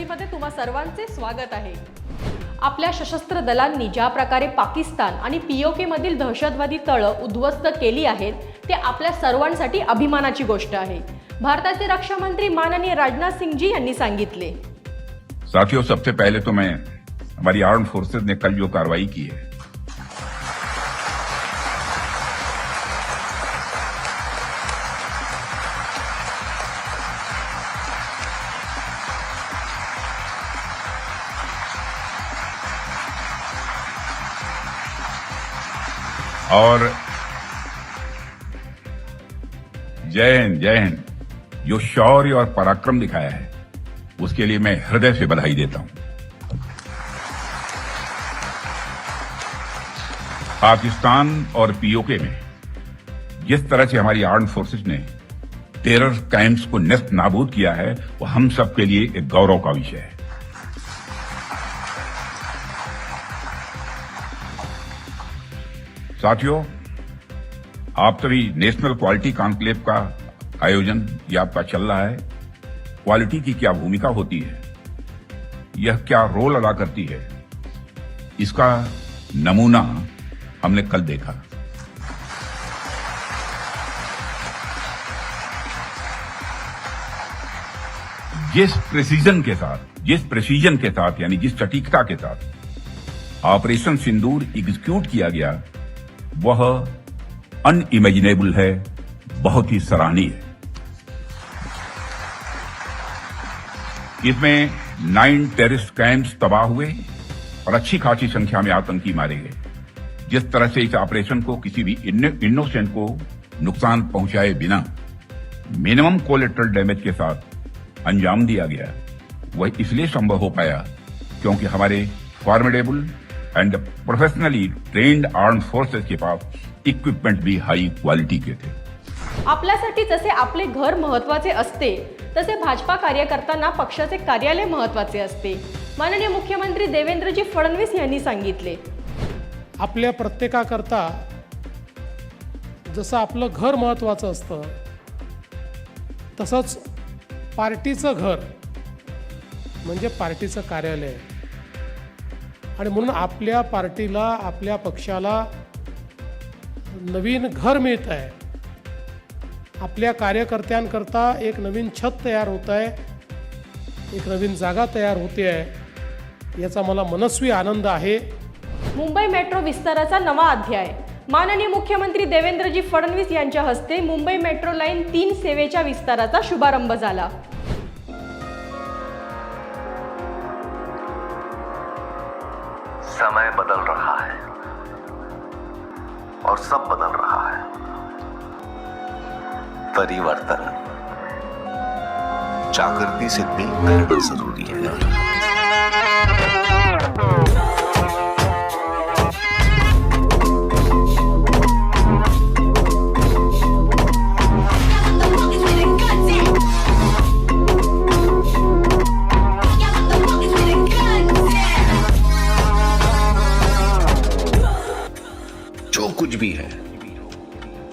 बातमीमध्ये तुम्हा सर्वांचे स्वागत आहे. आपल्या सशस्त्र दलांनी ज्या प्रकारे पाकिस्तान आणि पीओके मधील दहशतवादी तळं उद्ध्वस्त केली आहेत ते आपल्या सर्वांसाठी अभिमानाची गोष्ट आहे. भारताचे रक्षा मंत्री माननीय राजनाथ सिंगजी यांनी सांगितले. साथियों सबसे पहले तो मैं हमारी आर्म फोर्सेज ने कल जो कार्रवाई की है और जय हिंद जय हिंद। जो शौर्य और पराक्रम दिखाया है, उसके लिए मैं हृदय से बधाई देता हूँ। पाकिस्तान और पीओके में जिस तरह से हमारी आर्म फोर्सेज ने टेरर कैंप्स को नष्ट नाबूद किया है, वो हम सबके लिए एक गौरव का विषय है। साथियों, आप सभी नेशनल क्वालिटी कॉन्क्लेव का आयोजन ये आपका चल रहा है, क्वालिटी की क्या भूमिका होती है, यह क्या रोल अदा करती है, इसका नमूना हमने कल देखा। जिस प्रेसिजन के साथ, जिस प्रेसिजन के साथ, यानी जिस सटीकता के साथ, ऑपरेशन सिंदूर एग्जीक्यूट किया गया वह अनइमेजिनेबल है, बहुत ही सराहनीय है। इसमें नाइन टेररिस्ट कैंप्स तबाह हुए और अच्छी खासी संख्या में आतंकी मारे गए। जिस तरह से इस ऑपरेशन को किसी भी इनोसेंट को नुकसान पहुँचाए बिना मिनिमम कोलेट्रल डैमेज के साथ अंजाम दिया गया, वह इसलिए संभव हो पाया क्योंकि हमारे formidable and professionally trained arm forces के पास इक्विपमेंट भी हाई क्वालिटी के थे। आपल्यासाठी जसे आपले घर महत्त्वाचे असते तसे भाजपा कार्यकर्त्यांना पक्षाचे कार्यालय महत्त्वाचे असते. माननीय मुख्यमंत्री देवेंद्रजी फडणवीस यांनी सांगितले. आपल्या प्रत्येकाकरता जसं आपलं घर महत्त्वाचं असतं तसंच पार्टीचं घर म्हणजे पार्टीचं कार्यालय आणि म्हणून आपल्या पार्टीला आपल्या पक्षाला नवीन घर मिळत आहे. आपल्या कार्यकर्त्यांकरता एक नवीन छत तयार होत आहे. एक नवीन जागा तयार होते आहे. याचा मला मनस्वी आनंद आहे. मुंबई मेट्रो विस्ताराचा नवा अध्याय. माननीय मुख्यमंत्री देवेंद्रजी फडणवीस यांच्या हस्ते मुंबई मेट्रो लाईन तीन सेवेच्या विस्ताराचा शुभारंभ झाला. समय बदल रहा है। और सब बदल रहा है। परिवर्तन। जागृति से देखना ज़रूरी है।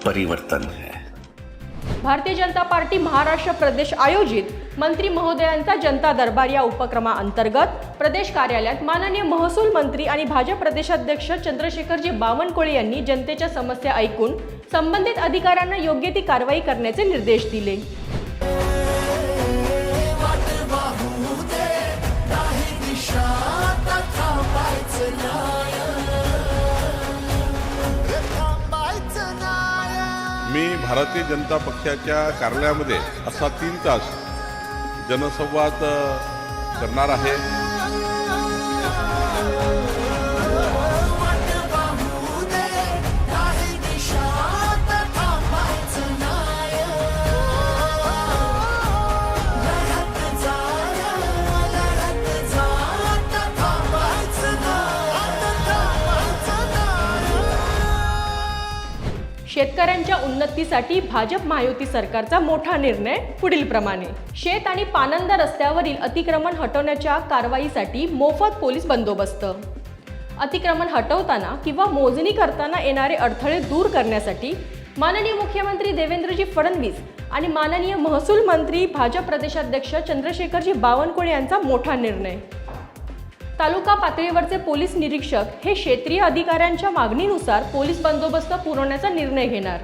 परिवर्तन है। भारतीय जनता पार्टी महाराष्ट्र प्रदेश आयोजित मंत्री महोदयांचा जनता दरबार या उपक्रमाअंतर्गत प्रदेश कार्यालयात माननीय महसूल मंत्री आणि भाजप प्रदेशाध्यक्ष चंद्रशेखरजी बावनकुळे यांनी जनतेच्या समस्या ऐकून संबंधित अधिकाऱ्यांना योग्य ती कारवाई करण्याचे निर्देश दिले. मी भारतीय जनता पक्षाच्या कार्यालयामध्ये असा तीन तास जनसंवाद करणार आहे. शेतकऱ्यांच्या उन्नतीसाठी भाजप महायुती सरकारचा मोठा निर्णय पुढील प्रमाणे. शेत आणि पानंद रस्त्यावरील अतिक्रमण हटवण्याच्या कारवाईसाठी मोफत पोलीस बंदोबस्त. अतिक्रमण हटवताना किंवा मोजणी करताना येणारे अडथळे दूर करण्यासाठी माननीय मुख्यमंत्री देवेंद्रजी फडणवीस आणि माननीय महसूल मंत्री भाजप प्रदेशाध्यक्ष चंद्रशेखरजी बावनकुळे यांचा मोठा निर्णय. तालुका पातळीवरचे पोलीस निरीक्षक हे क्षेत्रीय अधिकाऱ्यांच्या मागणीनुसार पोलीस बंदोबस्त पुरवण्याचा निर्णय घेणार.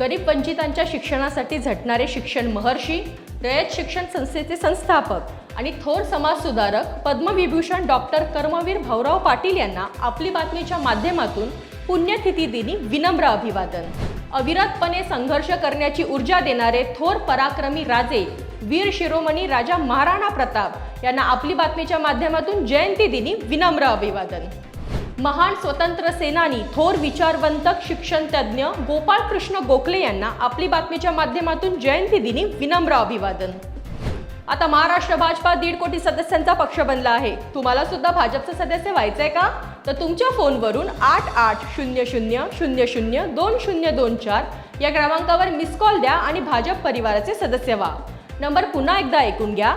गरीब वंचितांच्या शिक्षणासाठी झटणारे शिक्षण महर्षी रयत शिक्षण संस्थेचे संस्थापक आणि थोर समाजसुधारक पद्मविभूषण डॉक्टर कर्मवीर भाऊराव पाटील यांना आपली बातमीच्या माध्यमातून पुण्यतिथी दिनी विनम्र अभिवादन. अविरतपणे संघर्ष करण्याची ऊर्जा देणारे थोर पराक्रमी राजे वीर शिरोमणी राजा महाराणा प्रताप यांना आपली बातमीच्या माध्यमातून जयंती दिनी विनम्र अभिवादन. महान स्वतंत्र सेनानी थोर विचारवंतक शिक्षण गोपाळकृष्ण गोपाळ कृष्ण गोखले यांना आपली बातमीच्या माध्यमातून जयंती दिनी विनम्र अभिवादन. आता महाराष्ट्र भाजपा दीड कोटी सदस्यांचा पक्ष बनला आहे. तुम्हाला सुद्धा भाजपचं सदस्य व्हायचंय का? तर तुमच्या फोनवरून आठ आठ शून्य शून्य शून्य शून्य दोन शून्य दोन चार या क्रमांकावर मिस कॉल द्या आणि भाजप परिवाराचे सदस्य व्हा. नंबर पुन्हा एकदा ऐकून घ्या.